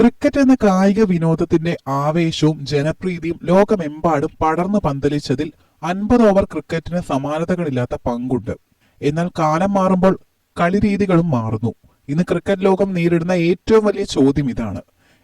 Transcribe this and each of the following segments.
Cricket എന്ന കായിക വിനോദത്തിന്റെ ആവേശവും ജനപ്രീതിയും ലോകമെമ്പാടും പടർന്നു പന്തലിച്ചതിൽ അൻപത് ഓവർ ക്രിക്കറ്റിന് സമാനതകളില്ലാത്ത പങ്കുണ്ട്. എന്നാൽ കാലം മാറുമ്പോൾ കളിരീതികളും മാറുന്നു. ഇന്ന് ക്രിക്കറ്റ് ലോകം നേരിടുന്ന ഏറ്റവും വലിയ ചോദ്യം ഇതാണ്.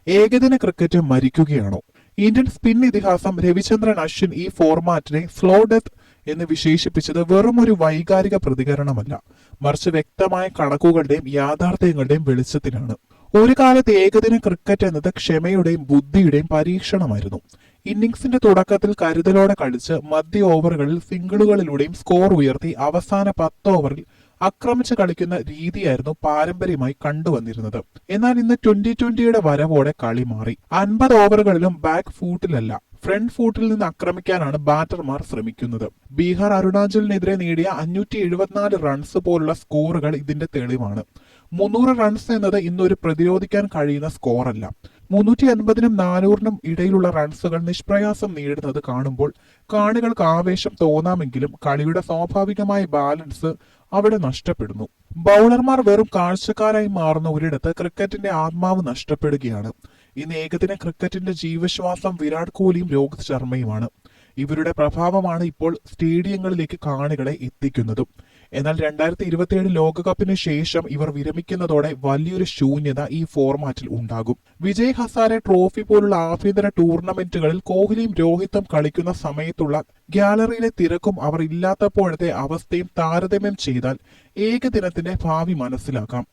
ഏകദിന ക്രിക്കറ്റ് മരിക്കുകയാണോ? ഇന്ത്യൻ സ്പിൻ ഇതിഹാസം രവിചന്ദ്രൻ അശ്വിൻ ഈ ഫോർമാറ്റിനെ സ്ലോ ഡെത്ത് എന്ന് വിശേഷിപ്പിച്ചത് വെറും ഒരു വൈകാരിക പ്രതികരണമല്ല. മറിച്ച് വ്യക്തമായ കണക്കുകളുടെയും യാഥാർത്ഥ്യങ്ങളുടെയും വെളിച്ചത്തിലാണ്. ഒരു കാലത്ത് ഏകദിന ക്രിക്കറ്റ് എന്നത് ക്ഷമയുടെയും ബുദ്ധിയുടെയും പരീക്ഷണമായിരുന്നു. ഇന്നിംഗ്സിന്റെ തുടക്കത്തിൽ കരുതലോടെ കളിച്ച് മധ്യ ഓവറുകളിൽ സിംഗിളുകളിലൂടെയും സ്കോർ ഉയർത്തി അവസാന പത്ത് ഓവറിൽ ആക്രമിച്ച് കളിക്കുന്ന രീതിയായിരുന്നു പാരമ്പര്യമായി കണ്ടുവന്നിരുന്നത്. എന്നാൽ ഇന്ന് ട്വന്റി ട്വന്റിയുടെ വരവോടെ കളി മാറി. അൻപത് ഓവറുകളിലും ബാക്ക് ഫൂട്ടിലല്ല ഫ്രണ്ട് ഫൂട്ടിൽ നിന്ന് ആക്രമിക്കാനാണ് ബാറ്റർമാർ ശ്രമിക്കുന്നത്. ബീഹാർ അരുണാചലിനെതിരെ നേടിയ അഞ്ഞൂറ്റി എഴുപത്തിനാല് റൺസ് പോലുള്ള സ്കോറുകൾ ഇതിന്റെ തെളിവാണ്. മുന്നൂറ് റൺസ് എന്നത് ഇന്നൊരു പ്രതിരോധിക്കാൻ കഴിയുന്ന സ്കോറല്ല മുന്നൂറ്റി അൻപതിനും നാനൂറിനും ഇടയിലുള്ള റൺസുകൾ നിഷ്പ്രയാസം നേടുന്നത് കാണുമ്പോൾ കാണികൾക്ക് ആവേശം തോന്നാമെങ്കിലും കളിയുടെ സ്വാഭാവികമായ ബാലൻസ് അവിടെ നഷ്ടപ്പെടുന്നു. ബൗളർമാർ വെറും കാഴ്ചക്കാരായി മാറുന്ന ഒരിടത്ത് ക്രിക്കറ്റിന്റെ ആത്മാവ് നഷ്ടപ്പെടുകയാണ്. ഇന്ന് ഏകദിന ക്രിക്കറ്റിന്റെ ജീവശ്വാസം വിരാട് കോഹ്ലിയും രോഹിത് ശർമ്മയുമാണ്. ഇവരുടെ പ്രഭാവമാണ് ഇപ്പോൾ സ്റ്റേഡിയങ്ങളിലേക്ക് കാണികളെ എത്തിക്കുന്നതും. എന്നാൽ രണ്ടായിരത്തി ഇരുപത്തിയേഴ് ലോകകപ്പിന് ശേഷം ഇവർ വിരമിക്കുന്നതോടെ വലിയൊരു ശൂന്യത ഈ ഫോർമാറ്റിൽ ഉണ്ടാകും. വിജയ് ഹസാരെ ട്രോഫി പോലുള്ള ആഭ്യന്തര ടൂർണമെന്റുകളിൽ കോഹ്ലിയും രോഹിത്തും കളിക്കുന്ന സമയത്തുള്ള ഗ്യാലറിയിലെ തിരക്കും അവർ ഇല്ലാത്തപ്പോഴത്തെ അവസ്ഥയും താരതമ്യം ചെയ്താൽ ഏകദിനത്തിന്റെ ഭാവി മനസ്സിലാക്കാം.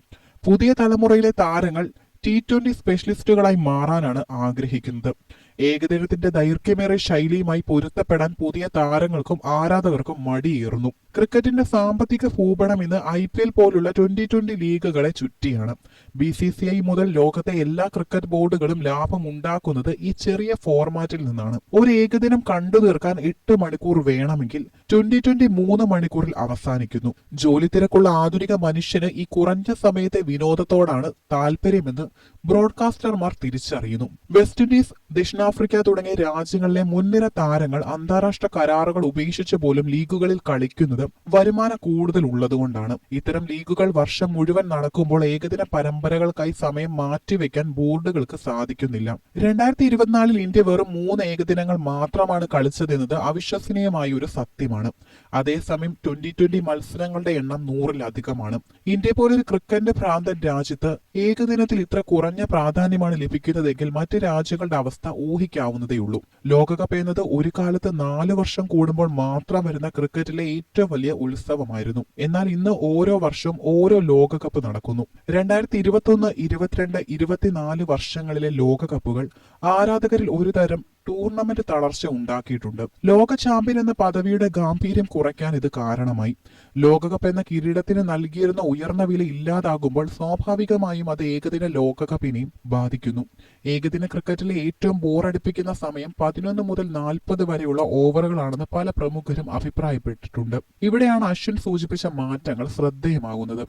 പുതിയ തലമുറയിലെ താരങ്ങൾ ടി ട്വന്റി സ്പെഷ്യലിസ്റ്റുകളായി മാറാനാണ് ആഗ്രഹിക്കുന്നത്. ഏകദിനത്തിന്റെ ദൈർഘ്യമേറിയ ശൈലിയുമായി പൊരുത്തപ്പെടാൻ പുതിയ താരങ്ങൾക്കും ആരാധകർക്കും മടിയേറുന്നു. ക്രിക്കറ്റിന്റെ സാമ്പത്തിക ഭൂപടം ഇന്ന് ഐ പി എൽ പോലുള്ള ട്വന്റി ട്വന്റി ലീഗുകളെ ചുറ്റിയാണ്. ബി സി സി ഐ മുതൽ ലോകത്തെ എല്ലാ ക്രിക്കറ്റ് ബോർഡുകളും ലാഭം ഉണ്ടാക്കുന്നത് ഈ ചെറിയ ഫോർമാറ്റിൽ നിന്നാണ്. ഒരു ഏകദിനം കണ്ടു തീർക്കാൻ എട്ട് മണിക്കൂർ വേണമെങ്കിൽ ട്വന്റി ട്വന്റി മൂന്ന് മണിക്കൂറിൽ അവസാനിക്കുന്നു. ജോലി തിരക്കുള്ള ആധുനിക മനുഷ്യന് ഈ കുറഞ്ഞ സമയത്തെ വിനോദത്തോടാണ് താല്പര്യമെന്ന് ബ്രോഡ്കാസ്റ്റർമാർ തിരിച്ചറിയുന്നു. വെസ്റ്റ് ഇൻഡീസ് ദക്ഷിണാഫ്രിക്ക തുടങ്ങിയ രാജ്യങ്ങളിലെ മുൻനിര താരങ്ങൾ അന്താരാഷ്ട്ര കരാറുകൾ ഉപേക്ഷിച്ച് പോലും ലീഗുകളിൽ കളിക്കുന്നത് വരുമാന കൂടുതൽ ഉള്ളതുകൊണ്ടാണ് ഇത്തരം ലീഗുകൾ വർഷം മുഴുവൻ നടക്കുമ്പോൾ ഏകദിന പരമ്പരകൾക്കായി സമയം മാറ്റിവെക്കാൻ ബോർഡുകൾക്ക് സാധിക്കുന്നില്ല. രണ്ടായിരത്തി ഇരുപത്തിനാലിൽ ഇന്ത്യ വെറും മൂന്ന് ഏകദിനങ്ങൾ മാത്രമാണ് കളിച്ചതെന്നത് അവിശ്വസനീയമായ ഒരു സത്യമാണ്. അതേസമയം ട്വന്റി ട്വന്റി മത്സരങ്ങളുടെ എണ്ണം നൂറിലധികമാണ്. ഇന്ത്യ പോലൊരു ക്രിക്കറ്റ് ഭ്രാന്തൻ രാജ്യത്ത് ഏകദിനത്തിൽ ഇത്ര കുറഞ്ഞ പ്രാധാന്യമാണ് ലഭിക്കുന്നതെങ്കിൽ മറ്റ് രാജ്യങ്ങളുടെ അവസ്ഥ ഊഹിക്കാവുന്നതേയുള്ളൂ ലോകകപ്പ് എന്നത് ഒരു കാലത്ത് നാല് വർഷം കൂടുമ്പോൾ മാത്രം വരുന്ന ക്രിക്കറ്റിലെ ഏറ്റവും വലിയ ഉത്സവമായിരുന്നു. എന്നാൽ ഇന്ന് ഓരോ വർഷവും ഓരോ ലോകകപ്പ് നടക്കുന്നു. രണ്ടായിരത്തി ഇരുപത്തൊന്ന് ഇരുപത്തിരണ്ട് ഇരുപത്തിനാല് വർഷങ്ങളിലെ ലോകകപ്പുകൾ ആരാധകരിൽ ഒരു തരം ടൂർണമെന്റ് തളർച്ച ഉണ്ടാക്കിയിട്ടുണ്ട്. ലോക ചാമ്പ്യൻ എന്ന പദവിയുടെ ഗാംഭീര്യം കുറയ്ക്കാൻ ഇത് കാരണമായി. ലോകകപ്പ് എന്ന കിരീടത്തിന് നൽകിയിരുന്ന ഉയർന്ന വില ഇല്ലാതാകുമ്പോൾ സ്വാഭാവികമായും അത് ഏകദിന ലോകകപ്പിനെയും ബാധിക്കുന്നു. ഏകദിന ക്രിക്കറ്റിലെ ഏറ്റവും ബോറടിപ്പിക്കുന്ന സമയം പതിനൊന്ന് മുതൽ നാൽപ്പത് വരെയുള്ള ഓവറുകളാണെന്ന് പല പ്രമുഖരും അഭിപ്രായപ്പെട്ടിട്ടുണ്ട്. ഇവിടെയാണ് അശ്വിൻ സൂചിപ്പിച്ച മാറ്റങ്ങൾ ശ്രദ്ധേയമാകുന്നത്.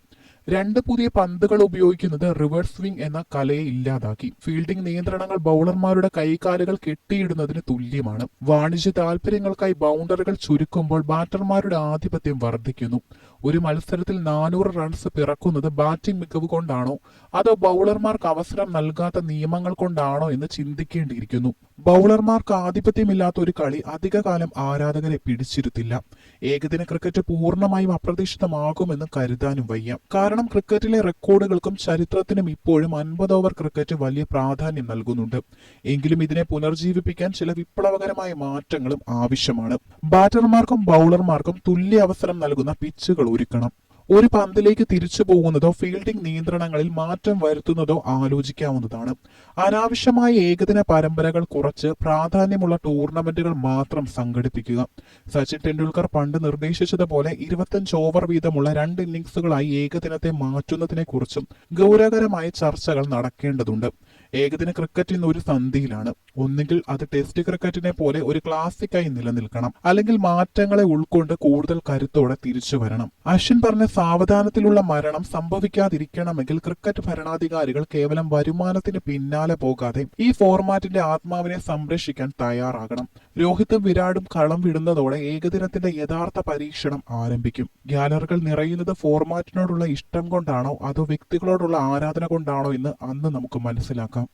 രണ്ട് പുതിയ പന്തുകൾ ഉപയോഗിക്കുന്നത് റിവേഴ്സ് സ്വിംഗ് എന്ന കലയെ ഇല്ലാതാക്കി. ഫീൽഡിംഗ് നിയന്ത്രണങ്ങൾ ബൗളർമാരുടെ കൈകാലുകൾ കെട്ടിയിടുന്നതിന് തുല്യമാണ്. വാണിജ്യ താൽപര്യങ്ങൾക്കായി ബൗണ്ടറികൾ ചുരുക്കുമ്പോൾ ബാറ്റർമാരുടെ ആധിപത്യം വർദ്ധിക്കുന്നു. ഒരു മത്സരത്തിൽ നാനൂറ് റൺസ് പിറക്കുന്നത് ബാറ്റിംഗ് മികവ് കൊണ്ടാണോ? അതോ ബൗളർമാർക്ക് അവസരം നൽകാത്ത നിയമങ്ങൾ കൊണ്ടാണോ എന്ന് ചിന്തിക്കേണ്ടിയിരിക്കുന്നു. ബൗളർമാർക്ക് ആധിപത്യമില്ലാത്ത ഒരു കളി അധികകാലം ആരാധകരെ പിടിച്ചിരുത്തില്ല. ഏകദിന ക്രിക്കറ്റ് പൂർണമായും അപ്രതീക്ഷിതമാകുമെന്ന് കരുതാനും വയ്യ. കാരണം ക്രിക്കറ്റിലെ റെക്കോർഡുകൾക്കും ചരിത്രത്തിനും ഇപ്പോഴും അൻപത് ഓവർ ക്രിക്കറ്റ് വലിയ പ്രാധാന്യം നൽകുന്നുണ്ട്. എങ്കിലും ഇതിനെ പുനർജീവിപ്പിക്കാൻ ചില വിപ്ലവകരമായ മാറ്റങ്ങളും ആവശ്യമാണ്. ബാറ്റർമാർക്കും ബൗളർമാർക്കും തുല്യ അവസരം നൽകുന്ന പിച്ചുകൾ ഒരുക്കണം. ഒരു പന്തിലേക്ക് തിരിച്ചു പോകുന്നതോ ഫീൽഡിംഗ് നിയന്ത്രണങ്ങളിൽ മാറ്റം വരുത്തുന്നതോ ആലോചിക്കാവുന്നതാണ്. അനാവശ്യമായ ഏകദിന പരമ്പരകൾ കുറച്ച് പ്രാധാന്യമുള്ള ടൂർണമെന്റുകൾ മാത്രം സംഘടിപ്പിക്കുക. സച്ചിൻ ടെണ്ടുൽക്കർ പണ്ട് നിർദ്ദേശിച്ചതുപോലെ ഇരുപത്തഞ്ച് ഓവർ വീതമുള്ള രണ്ട് ഇന്നിംഗ്സുകളായി ഏകദിനത്തെ മാറ്റുന്നതിനെ കുറിച്ചും ഗൗരവകരമായ ചർച്ചകൾ നടക്കേണ്ടതുണ്ട്. ഏകദിന ക്രിക്കറ്റ് ഇന്ന് ഒരു സന്ധിയിലാണ്. ഒന്നുകിൽ അത് ടെസ്റ്റ് ക്രിക്കറ്റിനെ പോലെ ഒരു ക്ലാസിക്കായി നിലനിൽക്കണം. അല്ലെങ്കിൽ മാറ്റങ്ങളെ ഉൾക്കൊണ്ട് കൂടുതൽ കരുത്തോടെ തിരിച്ചു വരണം. അശ്വിൻ പറഞ്ഞ സാവധാനത്തിലുള്ള മരണം സംഭവിക്കാതിരിക്കണമെങ്കിൽ ക്രിക്കറ്റ് ഭരണാധികാരികൾ കേവലം വരുമാനത്തിന് പിന്നാലെ പോകാതെ ഈ ഫോർമാറ്റിന്റെ ആത്മാവിനെ സംരക്ഷിക്കാൻ തയ്യാറാകണം. രോഹിത്തും വിരാടും കളം വിടുന്നതോടെ ഏകദിനത്തിന്റെ യഥാർത്ഥ പരീക്ഷണം ആരംഭിക്കും. ഗ്യാലറികൾ നിറയുന്നത് ഫോർമാറ്റിനോടുള്ള ഇഷ്ടം കൊണ്ടാണോ അതോ വ്യക്തികളോടുള്ള ആരാധന കൊണ്ടാണോ എന്ന് അന്ന് നമുക്ക് മനസ്സിലാക്കാം.